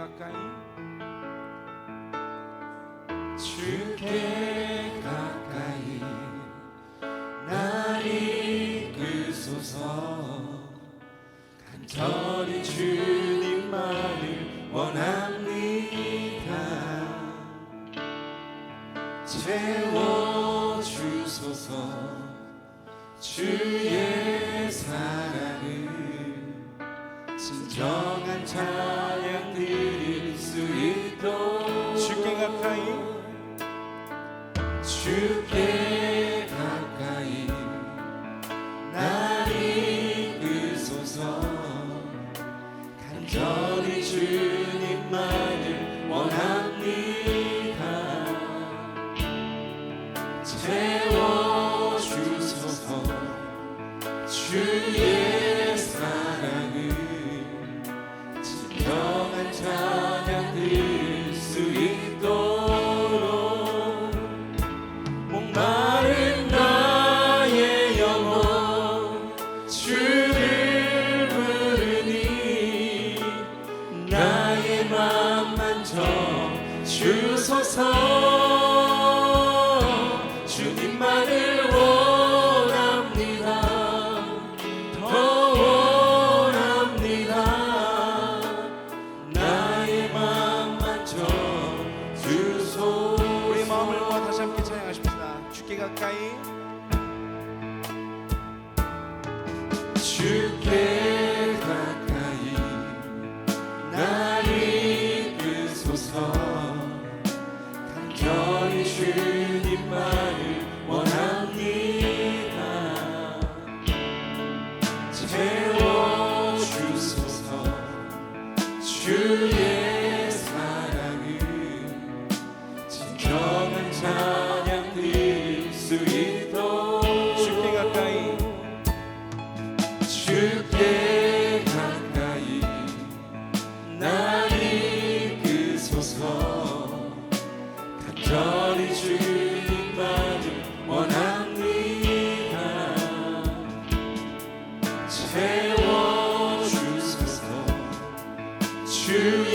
가까이. 주께 가까이 날 이끄소서. 간절히 주님 말을 원합니다. 채워주소서. 주의 사랑을 진정한 찬양 주께 가까이 날 이끄소서. 간절히 주님만을 원합니다. 채워주소서. 주의 until all truth was you.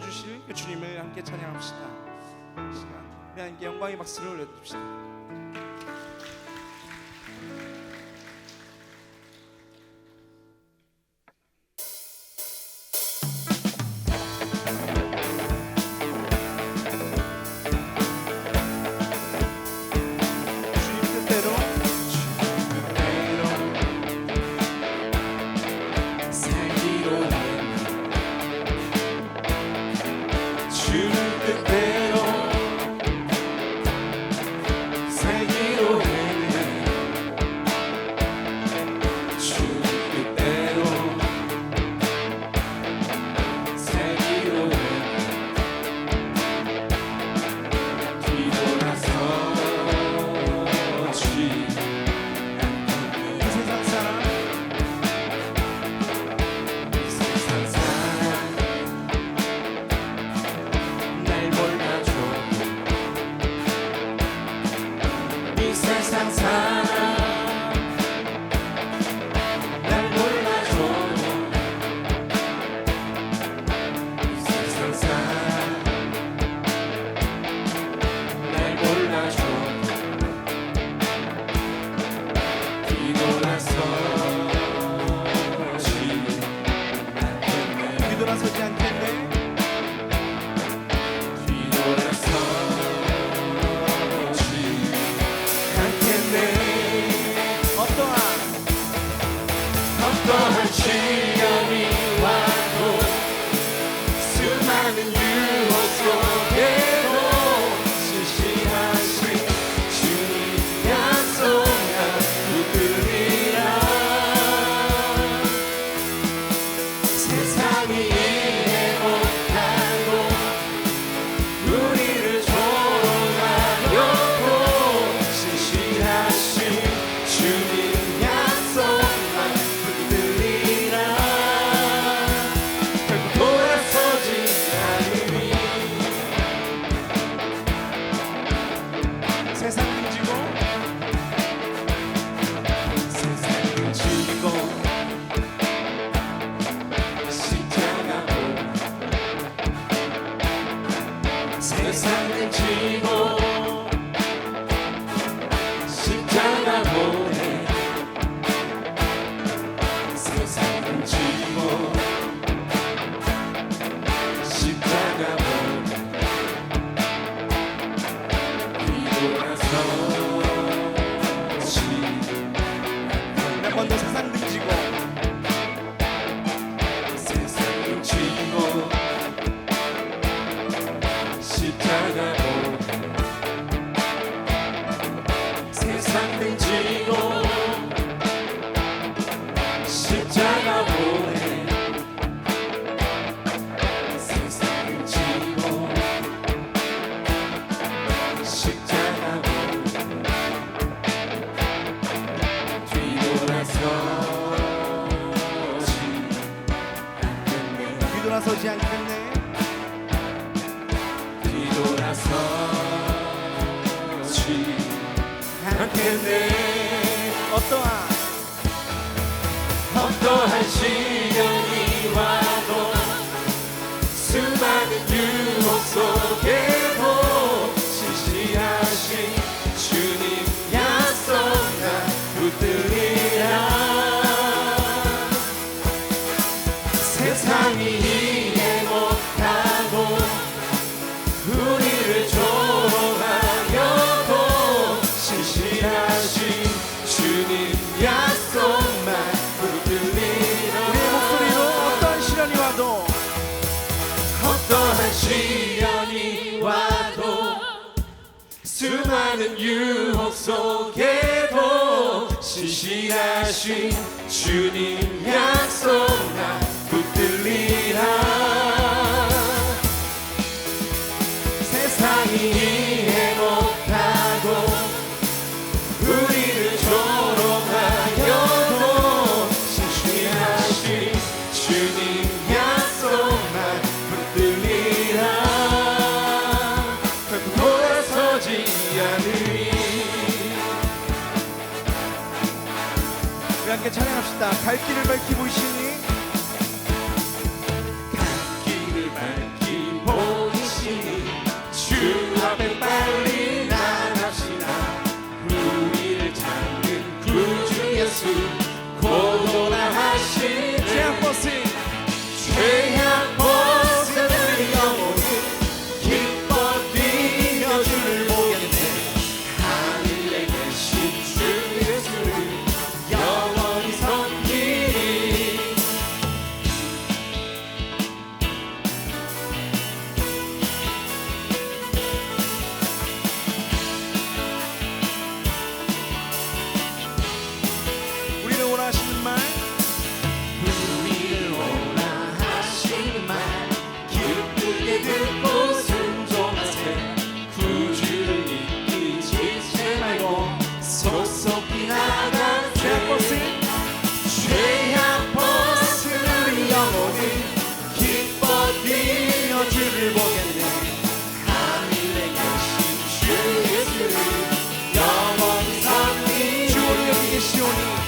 주실 주님을 함께 찬양합시다. 시간 우리 함께 영광의 박수를 올려드립시다. you know 뒤돌아서지 않겠네. 뒤돌아서지 않겠네. 어떠한 어떠한 시 많은 유혹 속에도 신실하신 주님 약속. 날마다 갈 길을 밝히 보이시니? 갈 길을 밝히 보이시니 주 앞에 빨리 나갑시다. 우리를 찾는 구주 예수. Johnny.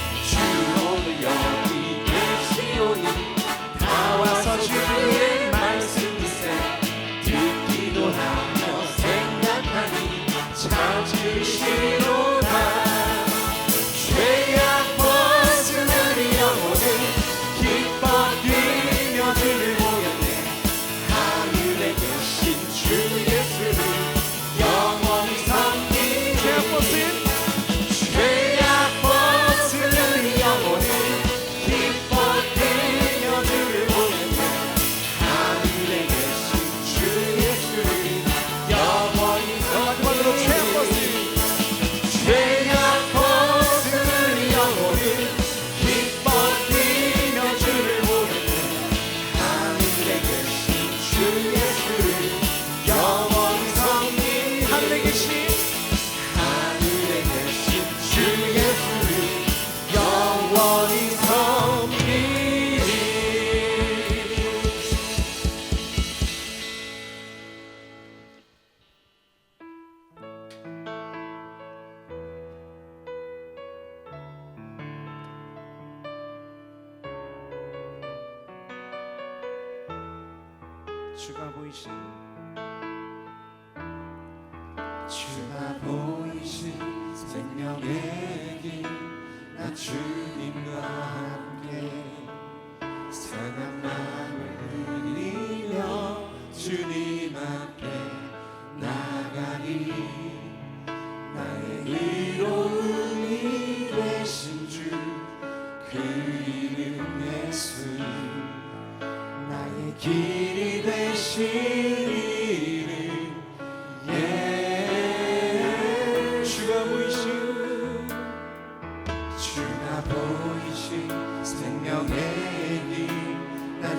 길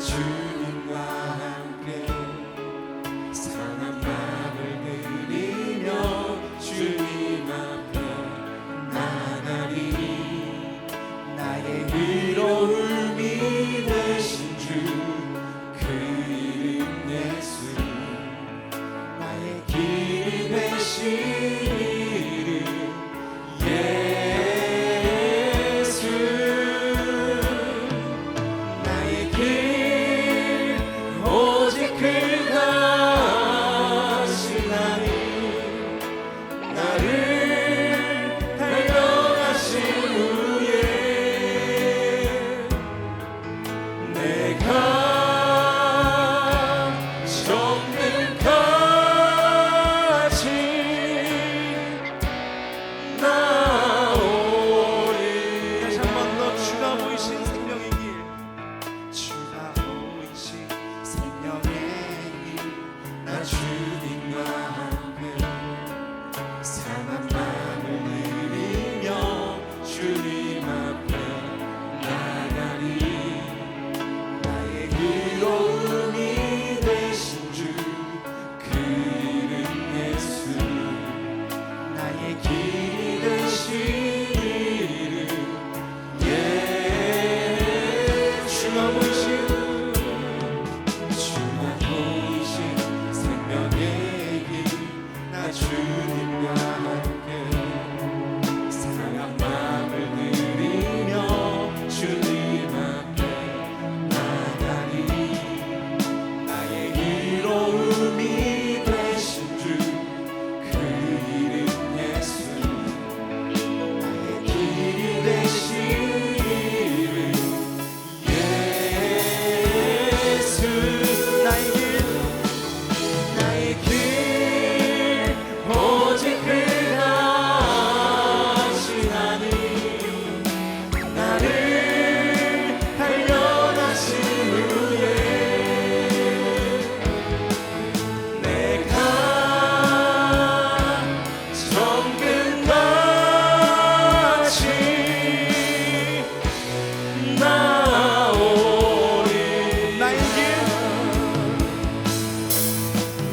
주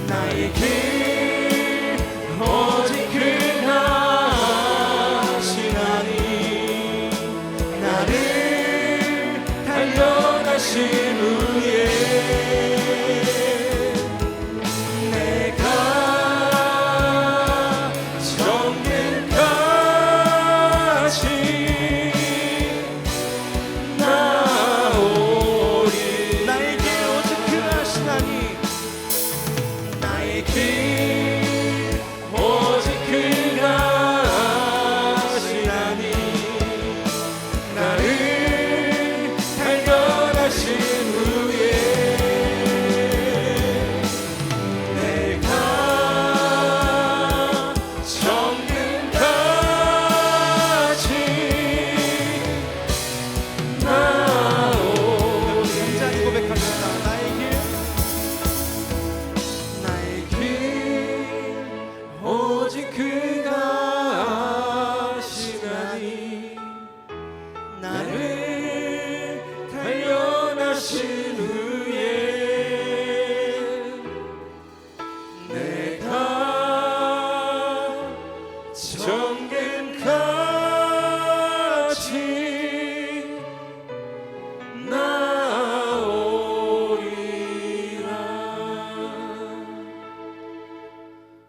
나의 길 나